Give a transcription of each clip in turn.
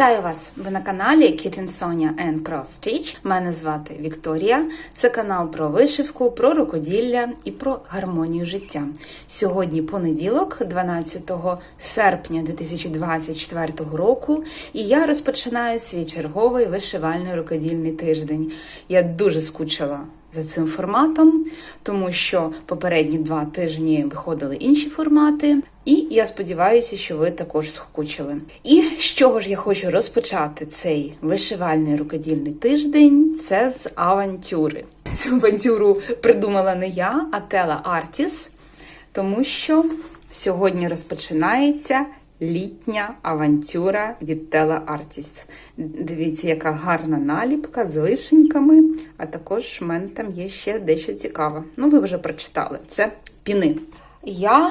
Вітаю вас! Ви на каналі Kitten Sonia and Cross Stitch. Мене звати Вікторія. Це канал про вишивку, про рукоділля і про гармонію життя. Сьогодні понеділок, 12 серпня 2024 року, і я розпочинаю свій черговий вишивальний рукодільний тиждень. Я дуже скучила за цим форматом, тому що попередні два тижні виходили інші формати. І я сподіваюся, що ви також скучили. І з чого ж я хочу розпочати цей вишивальний рукодільний тиждень? Це з авантюри. Цю авантюру придумала не я, а Тела Артіс, тому що сьогодні розпочинається літня авантюра від Тела Артіс. Дивіться, яка гарна наліпка з вишеньками, а також в мене там є ще дещо цікаве. Ну, ви вже прочитали. Це піни. Я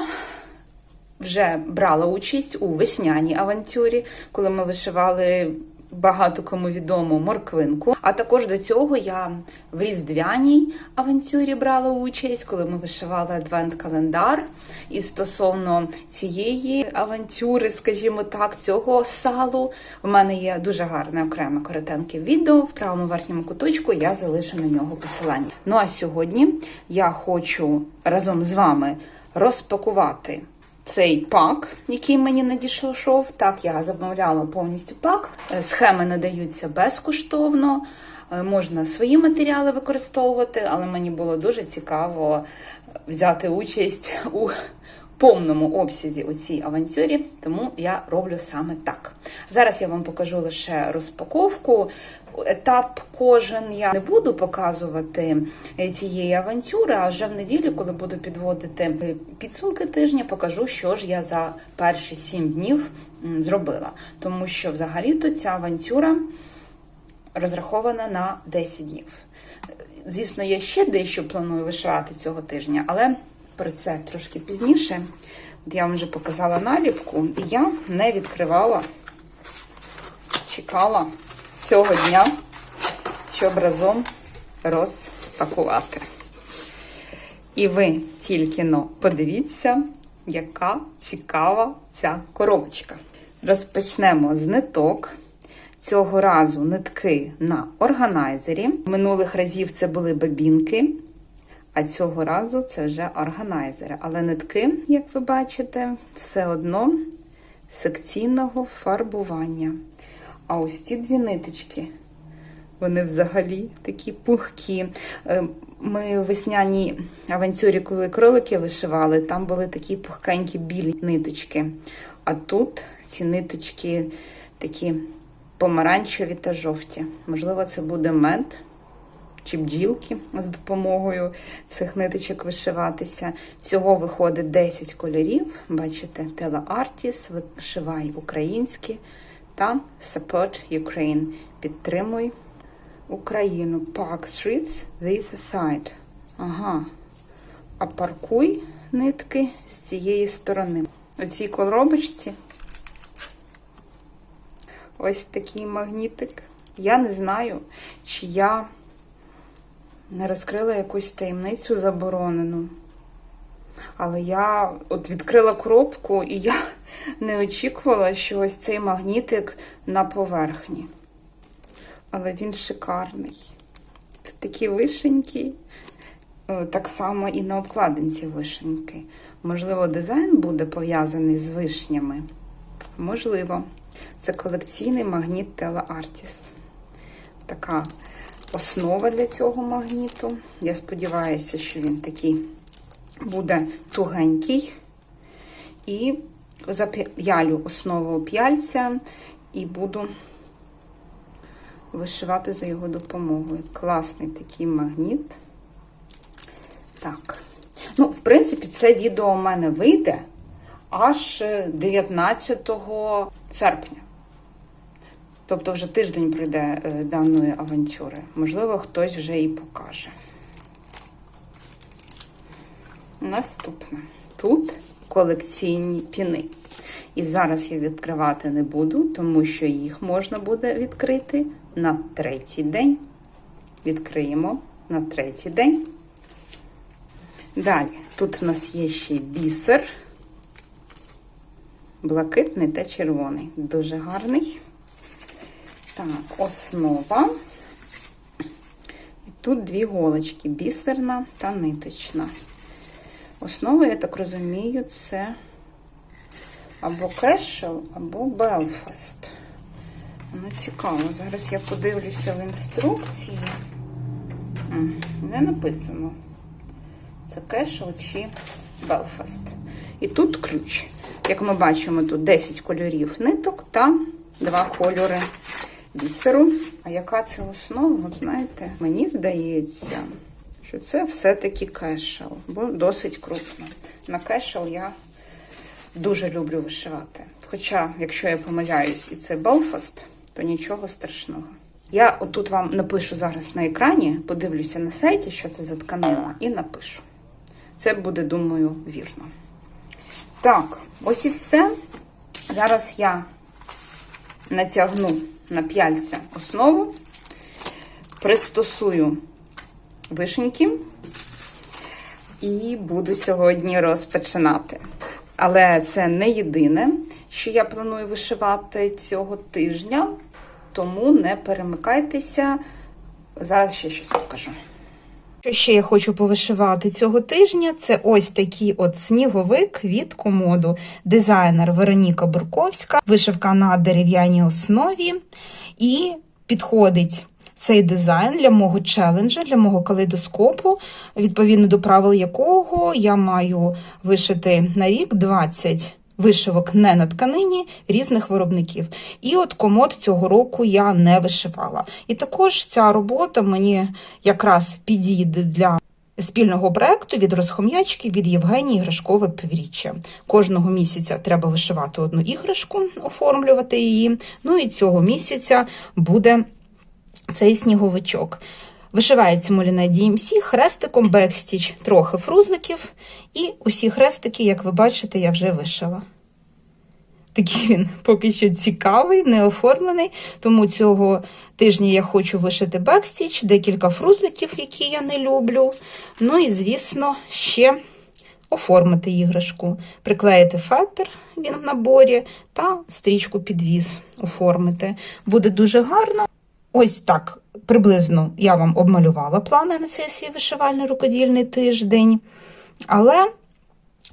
вже брала участь у весняній авантюрі, коли ми вишивали багато кому відому морквинку. А також до цього я в різдвяній авантюрі брала участь, коли ми вишивали адвент-календар. І стосовно цієї авантюри, скажімо так, цього салу, в мене є дуже гарне окреме коротеньке відео в правому верхньому куточку. Я залишу на нього посилання. Ну а сьогодні я хочу разом з вами розпакувати цей пак, який мені надійшов. Так, я замовляла повністю пак. Е, Схеми надаються безкоштовно. Е, Можна свої матеріали використовувати, але мені було дуже цікаво взяти участь у повному обсязі у цій авантюрі, тому я роблю саме так. Зараз я вам покажу лише розпаковку. Етап кожен я не буду показувати цієї авантюри, а вже в неділю, коли буду підводити підсумки тижня, покажу, що ж я за перші сім днів зробила. Тому що взагалі-то ця авантюра розрахована на 10 днів. Звісно, я ще дещо планую вишивати цього тижня, але про це трошки пізніше. Я вам вже показала наліпку, і я не відкривала, чекала цього дня, щоб разом розпакувати. І ви тільки но подивіться, яка цікава ця коробочка. Розпочнемо з ниток. Цього разу нитки на органайзері. Минулих разів це були бабінки, а цього разу це вже органайзери. Але нитки, як ви бачите, все одно секційного фарбування. А ось ці дві ниточки, вони взагалі такі пухкі. Е, Ми весняній авантюрі, коли кролики вишивали, там були такі пухкенькі білі ниточки. А тут ці ниточки такі помаранчеві та жовті. Можливо, це буде мед чи бджілки з допомогою цих ниточок вишиватися. Всього виходить 10 кольорів. Бачите, Тела Артіс, вишивай українське та Support Ukraine. Підтримуй Україну. Park streets this side. Ага. А паркуй нитки з цієї сторони. У цій коробочці ось такий магнітик. Я не знаю, чи я не розкрила якусь таємницю заборонену. Але я от відкрила коробку, і я не очікувала, що ось цей магнітик на поверхні. Але він шикарний. Тут такі вишенькі, Е, так само і на обкладинці вишеньки. Можливо, дизайн буде пов'язаний з вишнями. Можливо, це колекційний магніт Tela Artis. Така основа для цього магніту. Я сподіваюся, що він такий буде тугенький. І зап'ялю основу п'яльця і буду вишивати за його допомогою. Класний такий магніт. Так. Ну, в принципі, це відео у мене вийде аж 19 серпня. Тобто вже тиждень пройде е, даної авантюри. Можливо, хтось вже і покаже. Наступне. Тут колекційні піни. І зараз я відкривати не буду, тому що їх можна буде відкрити на третій день. Відкриємо на третій день. Далі, тут в нас є ще бісер. Блакитний та червоний. Дуже гарний. Так, основа. І тут дві голочки бісерна та ниточна. Основа, я так розумію, це або кешел, або Белфаст. Ну, цікаво. Зараз я подивлюся в інструкції. Не написано. Це кешел чи Белфаст. І тут ключ. Як ми бачимо, тут 10 кольорів ниток та два кольори бісеру. А яка це основа? От знаєте, мені здається, що це все-таки кешел, бо досить крупно. На кешел я дуже люблю вишивати. Хоча, якщо я помиляюсь, і це Белфаст, то нічого страшного. Я отут вам напишу зараз на екрані, подивлюся на сайті, що це за тканина, і напишу. Це буде, думаю, вірно. Так, ось і все. Зараз я натягну на п'яльця основу, пристосую вишеньки і буду сьогодні розпочинати. Але це не єдине, що я планую вишивати цього тижня, тому не перемикайтеся. Зараз ще щось покажу. Що ще я хочу повишивати цього тижня, це ось такий от сніговик від комоду. Дизайнер Вероніка Бурковська, вишивка на дерев'яній основі. І підходить цей дизайн для мого челенджа, для мого калейдоскопу, відповідно до правил якого я маю вишити на рік 20 вишивок не на тканині різних виробників. І от комод цього року я не вишивала. І також ця робота мені якраз підійде для. Спільного проекту від розхом'ячки від Євгенії Іграшкове півріччя. Кожного місяця треба вишивати одну іграшку, оформлювати її. Ну і цього місяця буде цей сніговичок. Вишивається Моліна DMC хрестиком бекстіч, трохи фрузликів, і усі хрестики, як ви бачите, я вже вишила. Такий він поки що цікавий, не оформлений, тому цього тижня я хочу вишити бекстіч, декілька фрузликів, які я не люблю. Ну і, звісно, ще оформити іграшку, приклеїти фетр, він в наборі, та стрічку підвіз оформити. Буде дуже гарно. Ось так приблизно я вам обмалювала плани на цей свій вишивальний рукодільний тиждень. Але,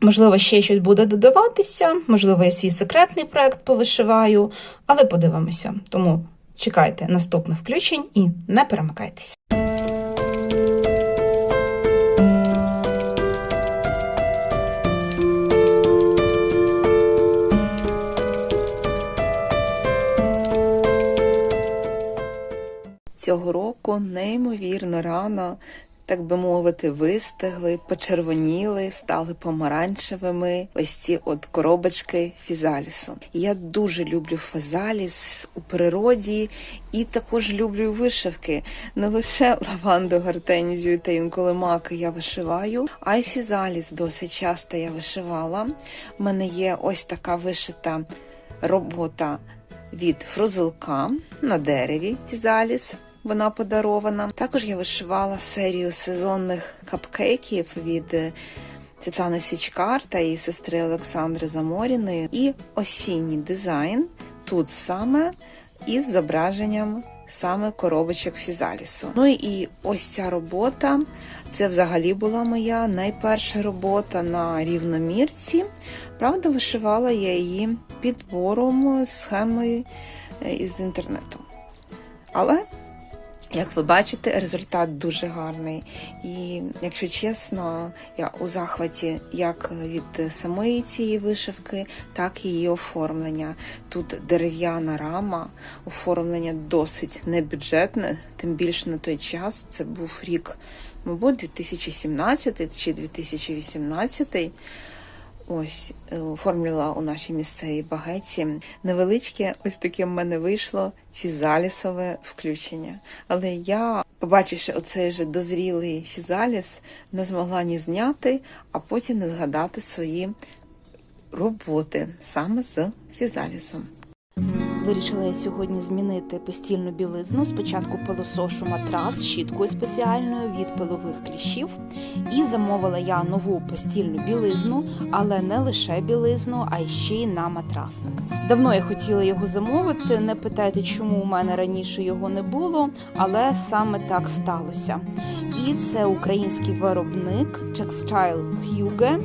можливо, ще щось буде додаватися, можливо, я свій секретний проект повишиваю, але подивимося. Тому чекайте наступних включень і не перемикайтеся. Цього року неймовірно рано, так би мовити, вистигли, почервоніли, стали помаранчевими. Ось ці от коробочки фізалісу. Я дуже люблю фазаліс у природі і також люблю вишивки. Не лише лаванду, гортензію та інколи маки я вишиваю, а й фізаліс досить часто я вишивала. У мене є ось така вишита робота від фрузилка на дереві фізаліс. Вона подарована. Також я вишивала серію сезонних капкейків від е, Січкар та її сестри Олександри Заморіної. І осінній дизайн тут саме із зображенням саме коробочок фізалісу. Ну і ось ця робота. Це взагалі була моя найперша робота на рівномірці. Правда, вишивала я її підбором схеми е, із інтернету. Але як ви бачите, результат дуже гарний. І, якщо чесно, я у захваті як від самої цієї вишивки, так і її оформлення. Тут дерев'яна рама, оформлення досить небюджетне, тим більше на той час. Це був рік, мабуть, 2017 чи 2018. Ось е, оформлювала у нашій місцевій багеті. Невеличке, ось таке в мене вийшло фізалісове включення. Але я, побачивши оцей же дозрілий фізаліс, не змогла ні зняти, а потім не згадати свої роботи саме з фізалісом. Вирішила я сьогодні змінити постільну білизну. Спочатку пилосошу матрас щіткою спеціальною від пилових кліщів. І замовила я нову постільну білизну, але не лише білизну, а й ще й на матрасник. Давно я хотіла його замовити. Не питайте, чому у мене раніше його не було, але саме так сталося. І це український виробник Textile Huge.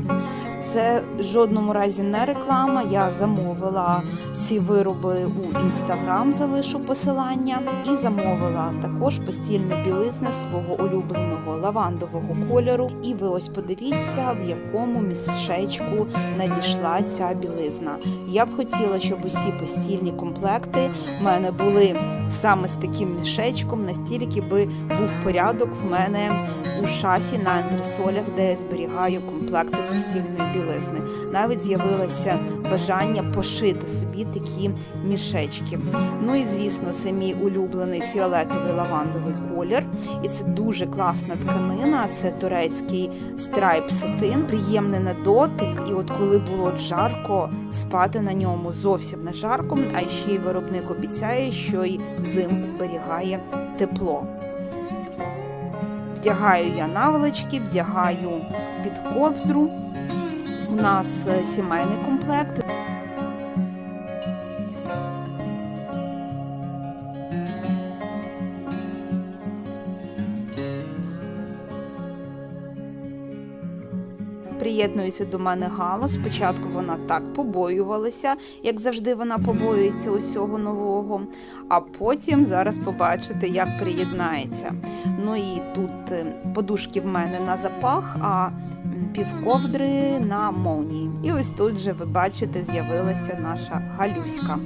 Це в жодному разі не реклама. Я замовила ці вироби у інстаграм, залишу посилання, і замовила також постільне білизне свого улюбленого лавандового кольору. І ви ось подивіться, в якому мішечку надійшла ця білизна. Я б хотіла, щоб усі постільні комплекти в мене були саме з таким мішечком, настільки би був порядок в мене у шафі на антресолях, де я зберігаю комплекти постільної білизни. Навіть з'явилося бажання пошити собі такі мішечки. Ну і звісно, це мій улюблений фіолетовий лавандовий колір. І це дуже класна тканина. Це турецький страйп сатин, приємний на дотик. І от коли було жарко, спати на ньому зовсім не жарко. А ще й виробник обіцяє, що й взимку зберігає тепло. Вдягаю я наволочки, вдягаю під ковдру. У нас е, сімейний комплект. Приєднується до мене Гала. Спочатку вона так побоювалася, як завжди вона побоюється усього нового. А потім зараз побачите, як приєднається. Ну і тут е, подушки в мене на запах, а півковдри на молнії. І ось тут же ви бачите, з'явилася наша галюська.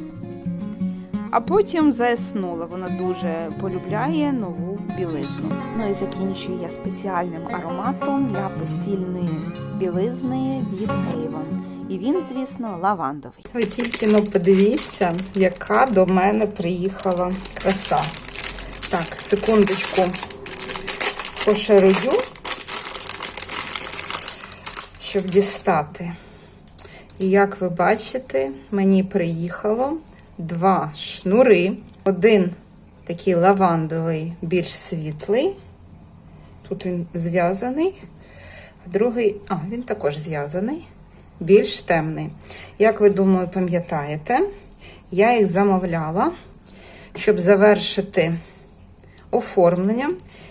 А потім заснула. Вона дуже полюбляє нову білизну. Ну і закінчую я спеціальним ароматом для постільної білизни від Avon. І він, звісно, лавандовий. Ви тільки ну, подивіться, яка до мене приїхала краса. Так, секундочку пошарую, щоб дістати. І як ви бачите, мені приїхало два шнури. Один такий лавандовий, більш світлий. Тут він зв'язаний, другий, а, він також зв'язаний, більш темний. Як ви думаю, пам'ятаєте, я їх замовляла, щоб завершити оформлення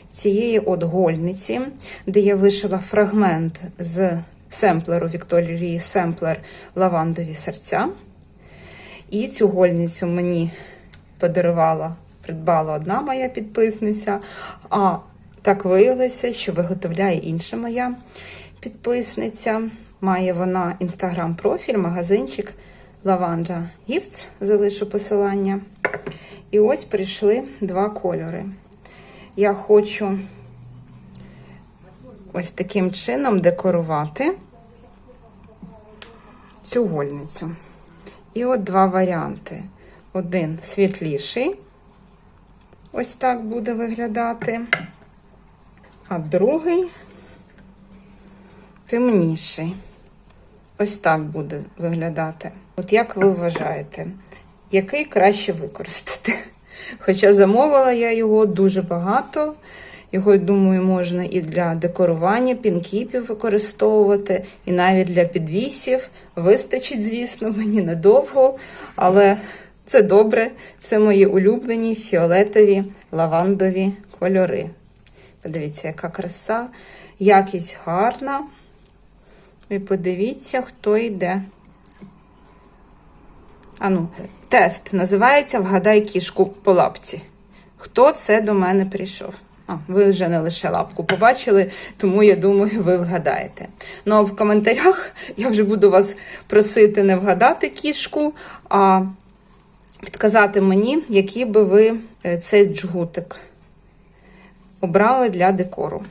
цієї от гольниці, де я вишила фрагмент з семплеру Вікторії Семплер Лавандові серця. І цю гольницю мені подарувала, придбала одна моя підписниця. А так виявилося, що виготовляє інша моя підписниця. Має вона інстаграм-профіль, магазинчик Лаванда Гіфтс, залишу посилання. І ось прийшли два кольори. Я хочу ось таким чином декорувати цю гольницю. І от два варіанти. Один світліший, ось так буде виглядати, а другий темніший. Ось так буде виглядати. От як ви вважаєте, який краще використати? Хоча замовила я його дуже багато. Його, думаю, можна і для декорування пінкіпів використовувати, і навіть для підвісів. Вистачить, звісно, мені недовго, але це добре. Це мої улюблені фіолетові лавандові кольори. Подивіться, яка краса, якість гарна. І подивіться, хто йде. Ану, тест називається Вгадай кішку по лапці. Хто це до мене прийшов? А, ви вже не лише лапку побачили, тому я думаю, ви вгадаєте. Ну а в коментарях я вже буду вас просити не вгадати кішку, а підказати мені, який би ви е, цей джгутик обрали для декору.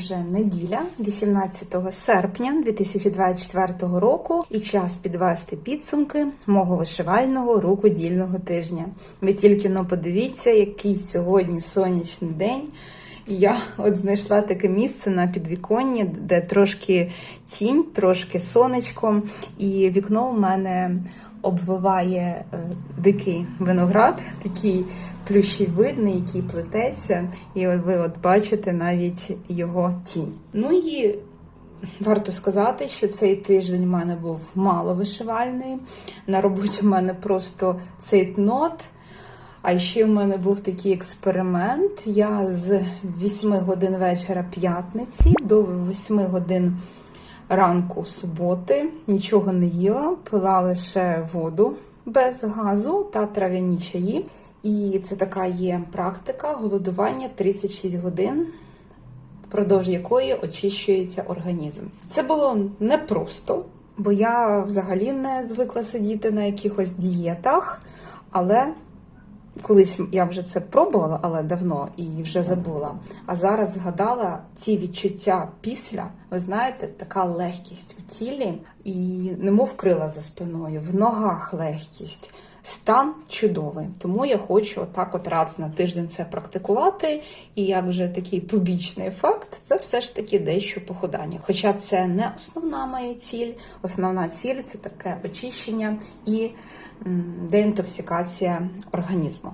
Вже неділя, 18 серпня 2024 року, і час підвести підсумки мого вишивального рукодільного тижня. Ви тільки но подивіться, який сьогодні сонячний день. І я от знайшла таке місце на підвіконні, де трошки тінь, трошки сонечко, і вікно в мене обвиває е, дикий виноград, такий плющевидний, який плететься, і ви от бачите навіть його тінь. Ну і Варто сказати, що цей тиждень в мене був мало вишивальний. На роботі в мене просто цейтнот. А ще в мене був такий експеримент. Я з 8 годин вечора п'ятниці до 8 годин ранку суботи нічого не їла, пила лише воду без газу та трав'яні чаї. І це така є практика голодування 36 годин впродовж якої очищується організм. Це було непросто, бо я взагалі не звикла сидіти на якихось дієтах, але колись я вже це пробувала, але давно і вже забула. А зараз згадала ці відчуття після. Ви знаєте, така легкість у тілі і немов крила за спиною, в ногах легкість. Стан чудовий, тому я хочу так от раз на тиждень це практикувати. І як вже такий побічний ефект, це все ж таки дещо похудання. Хоча це не основна моя ціль. Основна ціль це таке очищення і деінтоксикація організму.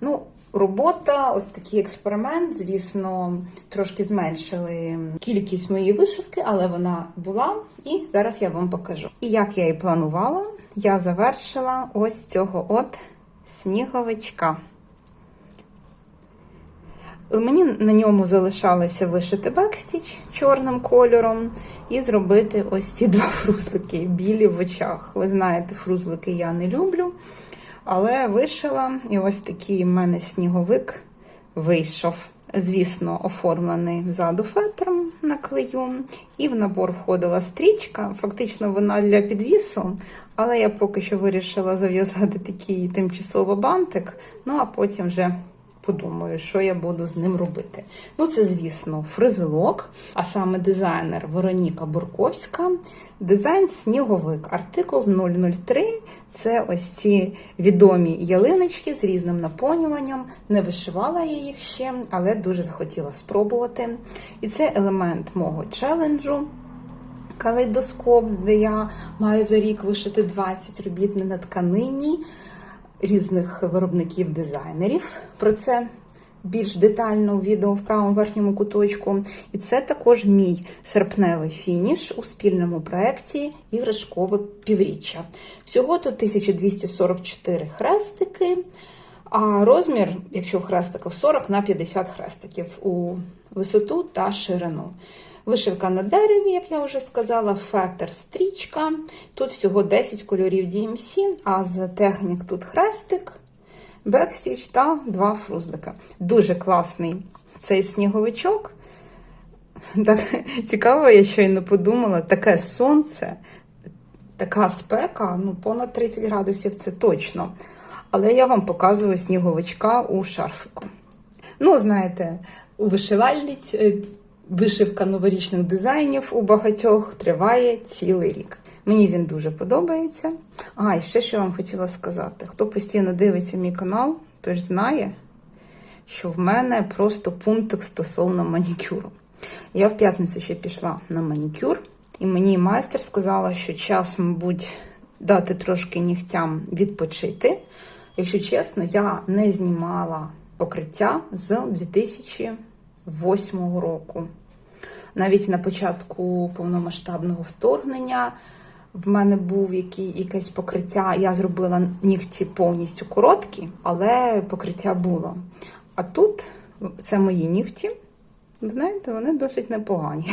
Ну, Робота, ось такий експеримент. Звісно, трошки зменшили кількість моєї вишивки, але вона була, і зараз я вам покажу. І як я і планувала, я завершила ось цього от сніговичка. Мені на ньому залишалося вишити бекстіч чорним кольором і зробити ось ці два фрузлики білі в очах. Ви знаєте, фрузлики я не люблю. Але вишила, і ось такий в мене сніговик вийшов. Звісно, оформлений ззаду фетром на клею. І в набор входила стрічка. Фактично, вона для підвісу, але я поки що вирішила зав'язати такий тимчасово бантик, ну а потім вже подумаю, що я буду з ним робити. Ну, це, звісно, фризелок, а саме дизайнер Вероніка Бурковська. Дизайн сніговик, артикул 003. Це ось ці відомі ялиночки з різним наповнюванням. Не вишивала я їх ще, але дуже захотіла спробувати. І це елемент мого челенджу. Калейдоскоп, де я маю за рік вишити 20 робіт на тканині різних виробників-дизайнерів. Про це більш детально у відео в правому верхньому куточку. І це також мій серпневий фініш у спільному проєкті іграшкове півріччя. Всього тут 1244 хрестики. А розмір, якщо в хрестиках 40 на 50 хрестиків у висоту та ширину. Вишивка на дереві, як я вже сказала, фетр стрічка. Тут всього 10 кольорів DMC, а з технік тут хрестик, бекстіч та два фрузлика. Дуже класний цей сніговичок. Так цікаво, я щойно подумала, таке сонце, така спека, ну понад 30 градусів це точно. Але я вам показую сніговичка у шарфику. Ну, знаєте, у вишивальниць е, вишивка новорічних дизайнів у багатьох триває цілий рік. Мені він дуже подобається. А, і ще що я вам хотіла сказати: хто постійно дивиться мій канал, той ж знає, що в мене просто пунктик стосовно манікюру. Я в п'ятницю ще пішла на манікюр, і мені майстер сказала, що час, мабуть, дати трошки нігтям відпочити. Якщо чесно, я не знімала покриття з 2008 року. Навіть на початку повномасштабного вторгнення в мене був який, якесь покриття. Я зробила нігті повністю короткі, але покриття було. А тут це мої нігті. Знаєте, вони досить непогані.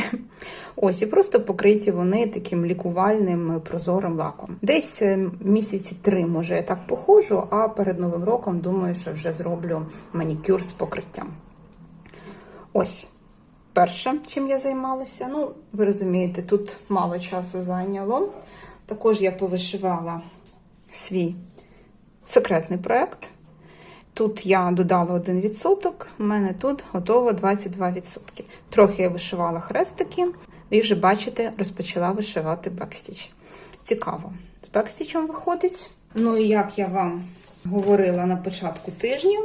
Ось, і просто покриті вони таким лікувальним прозорим лаком. Десь е, місяці три, може, я так походжу, а перед Новим роком думаю, що вже зроблю манікюр з покриттям. Ось. Перше, чим я займалася, ну, ви розумієте, тут мало часу зайняло. Також я повишивала свій секретний проєкт. Тут я додала 1%, у мене тут готово 22%. Трохи я вишивала хрестики, і вже бачите, розпочала вишивати бекстіч. Цікаво. З бекстічем виходить. Ну і як я вам говорила на початку тижня,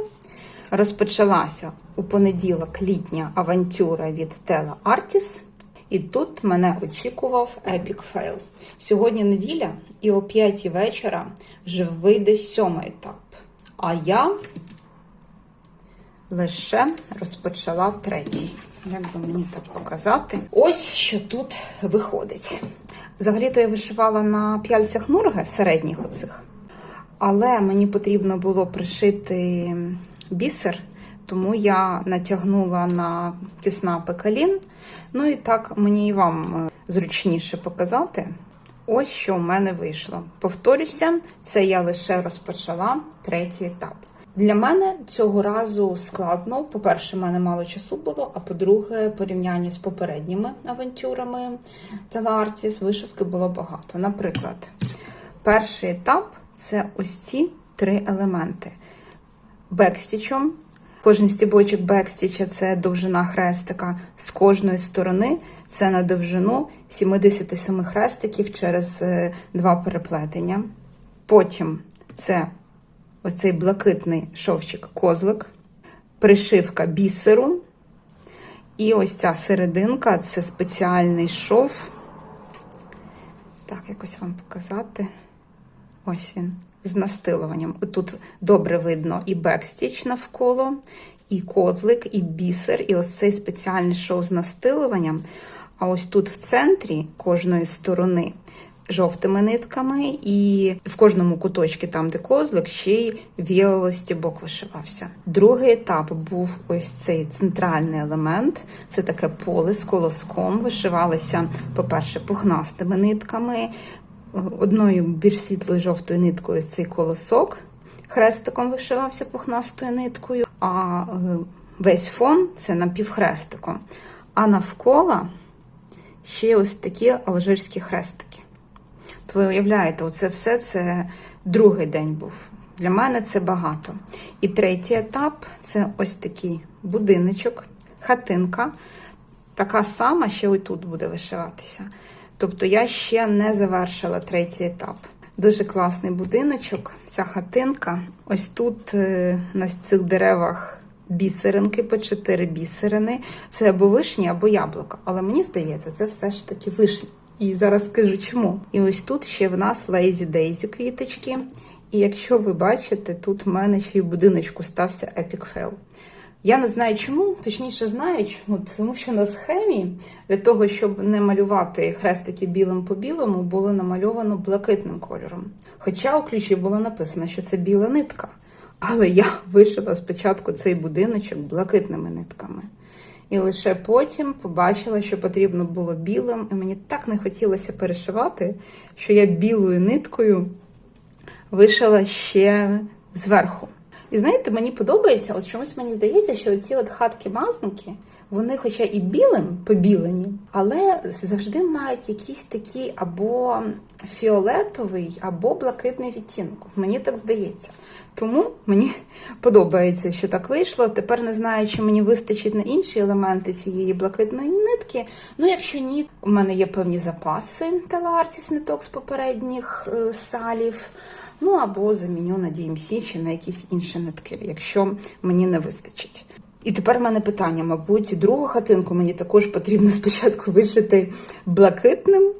розпочалася у понеділок літня авантюра від Tela Artis. І тут мене очікував епік фейл. Сьогодні неділя, і о 5 вечора вже вийде сьомий етап. А я лише розпочала третій. Як би мені так показати? Ось що тут виходить. Взагалі-то я вишивала на п'яльцях нурги середніх оцих. Але мені потрібно було пришити бісер, тому я натягнула на тісна пекалін. Ну і так мені і вам е, зручніше показати. Ось що в мене вийшло. Повторюся, це я лише розпочала третій етап. Для мене цього разу складно. По-перше, в мене мало часу було, а по-друге, порівняння з попередніми авантюрами Телартіс вишивки було багато. Наприклад, перший етап це ось ці три елементи. Бекстічом. Кожен стібочок бекстіча це довжина хрестика з кожної сторони. Це на довжину 77 хрестиків через е, два переплетення. Потім це ось цей блакитний шовчик козлик, пришивка бісеру. І ось ця серединка це спеціальний шов. Так, якось вам показати. Ось він з настилуванням. Тут добре видно і бекстіч навколо, і козлик, і бісер, і ось цей спеціальний шов з настилуванням. А ось тут в центрі кожної сторони жовтими нитками, і в кожному куточці, там, де козлик, ще й віоло стібок вишивався. Другий етап був ось цей центральний елемент. Це таке поле з колоском. Вишивалося, по-перше, пухнастими нитками, одною більш світлою жовтою ниткою цей колосок. Хрестиком вишивався пухнастою ниткою, а е, весь фон це напівхрестиком. А навколо ще ось такі алжирські хрестики. То ви уявляєте, оце все це другий день був. Для мене це багато. І третій етап це ось такий будиночок, хатинка. Така сама, ще ось тут буде вишиватися. Тобто я ще не завершила третій етап. Дуже класний будиночок, ця хатинка. Ось тут е, на цих деревах бісеринки по чотири бісерини. Це або вишні, або яблука. Але мені здається, це все ж таки вишні. І зараз скажу чому. І ось тут ще в нас Lazy Daisy квіточки. І якщо ви бачите, тут в мене ще й в будиночку стався Epic Fail. Я не знаю чому, точніше знаю, чому, тому що на схемі для того, щоб не малювати хрестики білим по білому, було намальовано блакитним кольором. Хоча у ключі було написано, що це біла нитка. Але я вишила спочатку цей будиночок блакитними нитками. І лише потім побачила, що потрібно було білим, і мені так не хотілося перешивати, що я білою ниткою вишила ще зверху. І знаєте, мені подобається, от чомусь мені здається, що ці от хатки-мазники, вони, хоча і білим побілені, але завжди мають якийсь такий або фіолетовий, або блакитний відтінок. Мені так здається. Тому мені подобається, що так вийшло. Тепер не знаю, чи мені вистачить на інші елементи цієї блакитної нитки. Ну, якщо ні, у мене є певні запаси Телартіс ниток з попередніх е, салів. Ну або заміню на DMC чи на якісь інші нитки, якщо мені не вистачить. І тепер в мене питання: мабуть, другу хатинку мені також потрібно спочатку вишити блакитним,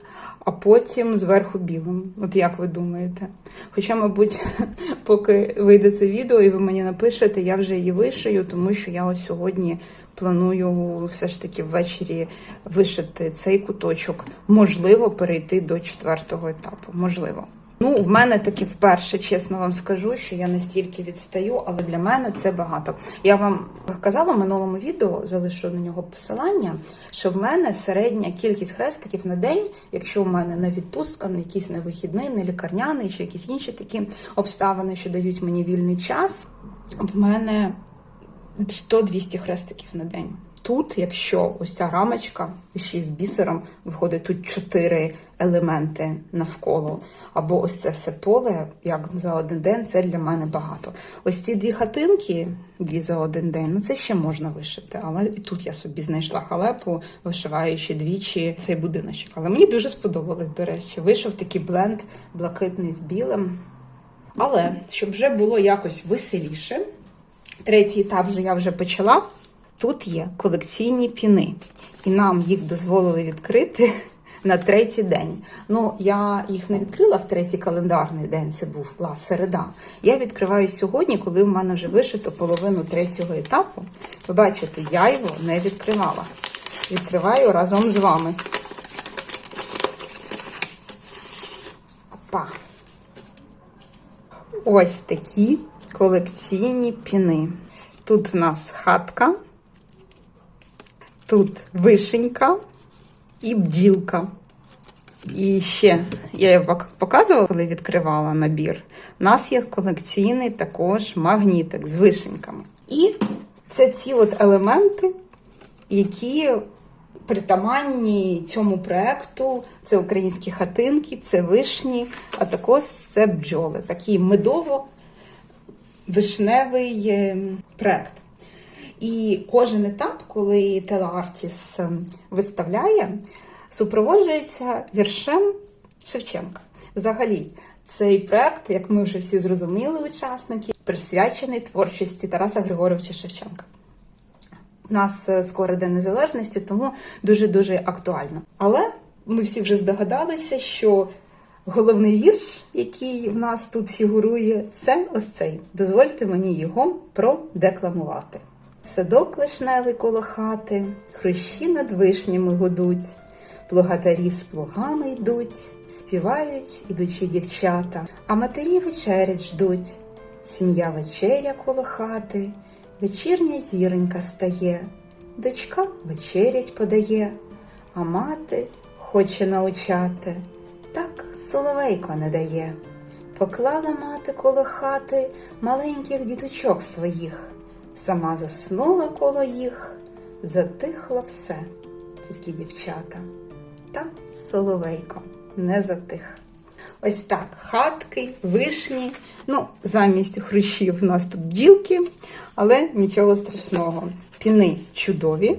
а потім зверху білим. От як ви думаєте? Хоча, мабуть, поки вийде це відео і ви мені напишете, я вже її вишию, тому що я ось сьогодні планую все ж таки ввечері вишити цей куточок. Можливо, перейти до четвертого етапу. Можливо. Ну, в мене таки вперше, чесно вам скажу, що я настільки відстаю, але для мене це багато. Я вам казала в минулому відео, залишу на нього посилання, що в мене середня кількість хрестиків на день, якщо в мене не відпустка, не якийсь не вихідний, не лікарняний, чи якісь інші такі обставини, що дають мені вільний час. В мене 100-200 хрестиків на день. Тут, якщо ось ця рамочка ще з бісером, виходить тут чотири елементи навколо. Або ось це все поле, як за один день, це для мене багато. Ось ці дві хатинки, дві за один день, ну це ще можна вишити. Але і тут я собі знайшла халепу, вишиваючи двічі цей будиночок. Але мені дуже сподобалось, до речі. Вийшов такий бленд блакитний з білим. Але щоб вже було якось веселіше, третій етап вже я вже почала. Тут є колекційні піни, і нам їх дозволили відкрити на третій день. Ну, я їх не відкрила в третій календарний день, це був була середа. Я відкриваю сьогодні, коли в мене вже вишито половину третього етапу. Ви бачите, я його не відкривала. Відкриваю разом з вами. Опа. Ось такі колекційні піни. Тут в нас хатка, тут вишенька і бджілка. І ще я пок- показувала, коли відкривала набір. У нас є колекційний також магнітик з вишеньками. І це ці от елементи, які притаманні цьому проекту. Це українські хатинки, це вишні, а також це бджоли. Такий медово-вишневий е, проект. І кожен етап, коли телеартіс ем, виставляє, супроводжується віршем Шевченка. Взагалі, цей проект, як ми вже всі зрозуміли, учасники, присвячений творчості Тараса Григоровича Шевченка. У нас е, скоро День Незалежності, тому дуже-дуже актуально. Але ми всі вже здогадалися, що головний вірш, який в нас тут фігурує, це ось цей. Дозвольте мені його продекламувати. Садок вишневий коло хати, хрущі над вишнями гудуть, плугатарі з плугами йдуть, співають ідучі дівчата, а матері вечерять ждуть. Сім'я вечеря коло хати, вечірня зіронька стає, дочка вечерять подає, а мати хоче научати, так соловейко не дає. Поклала мати коло хати маленьких діточок своїх, сама заснула коло їх, затихло все, тільки дівчата. Та соловейко не затих. Ось так, хатки, вишні. Ну, замість хрущів в нас тут бджілки, але нічого страшного. Піни чудові,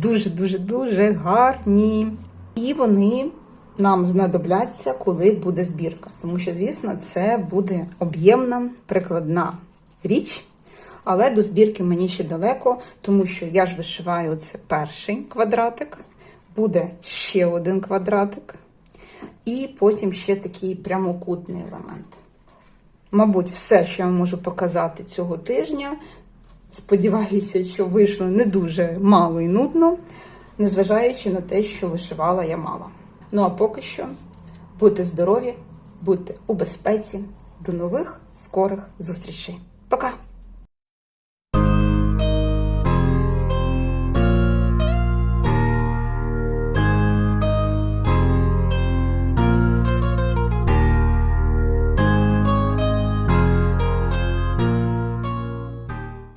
дуже-дуже дуже гарні. І вони нам знадобляться, коли буде збірка. Тому що, звісно, це буде об'ємна прикладна річ. Але до збірки мені ще далеко, тому що я ж вишиваю це перший квадратик, буде ще один квадратик, і потім ще такий прямокутний елемент. Мабуть, все, що я можу показати цього тижня. Сподіваюся, що вийшло не дуже мало і нудно, незважаючи на те, що вишивала я мало. Ну а поки що будьте здорові, будьте у безпеці. До нових скорих зустрічей. Пока!